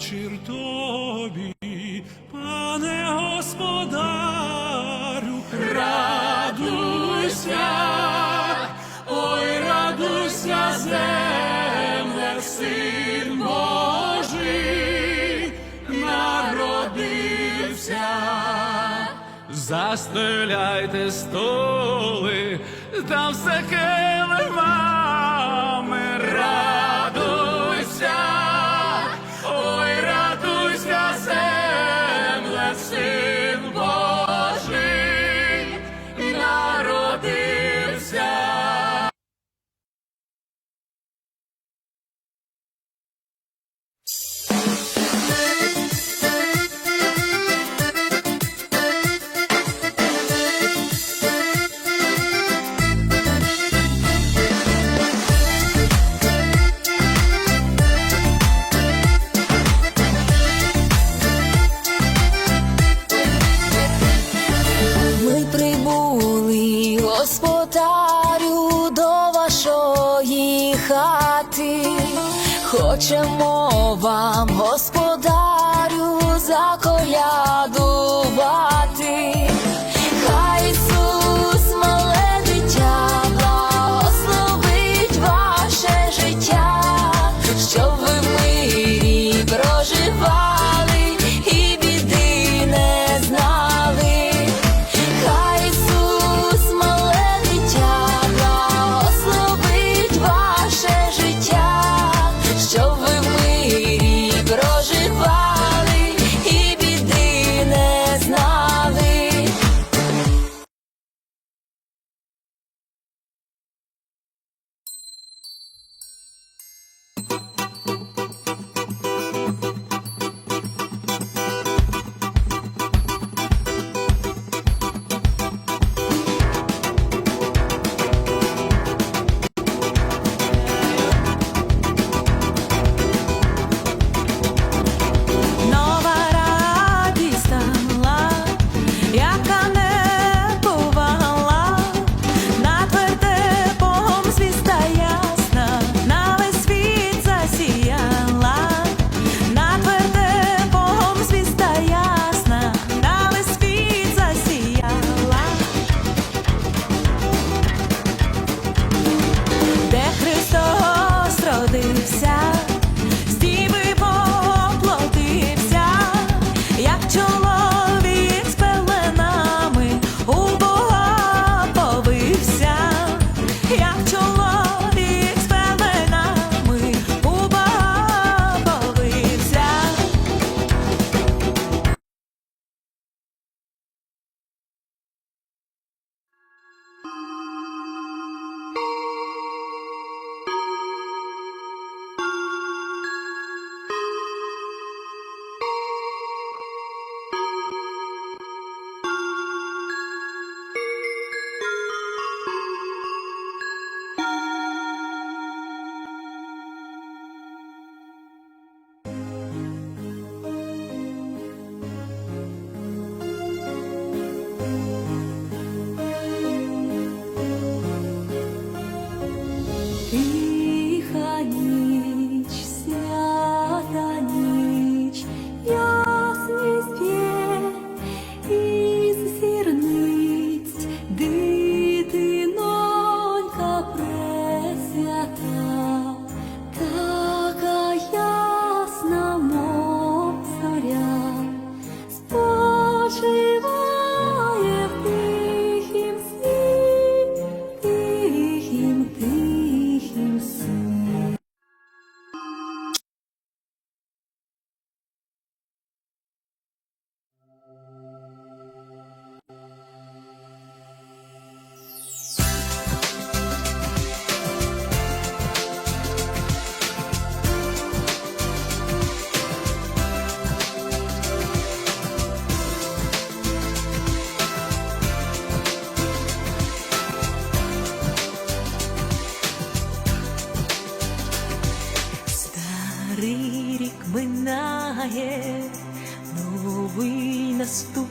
Вечір тобі, пане господарю, радуйся, ой, радуйся, земле, син Божий народився. Застеляйте столи, там все килимами, радуйся, господарю, до вашої хати. Хочемо вам,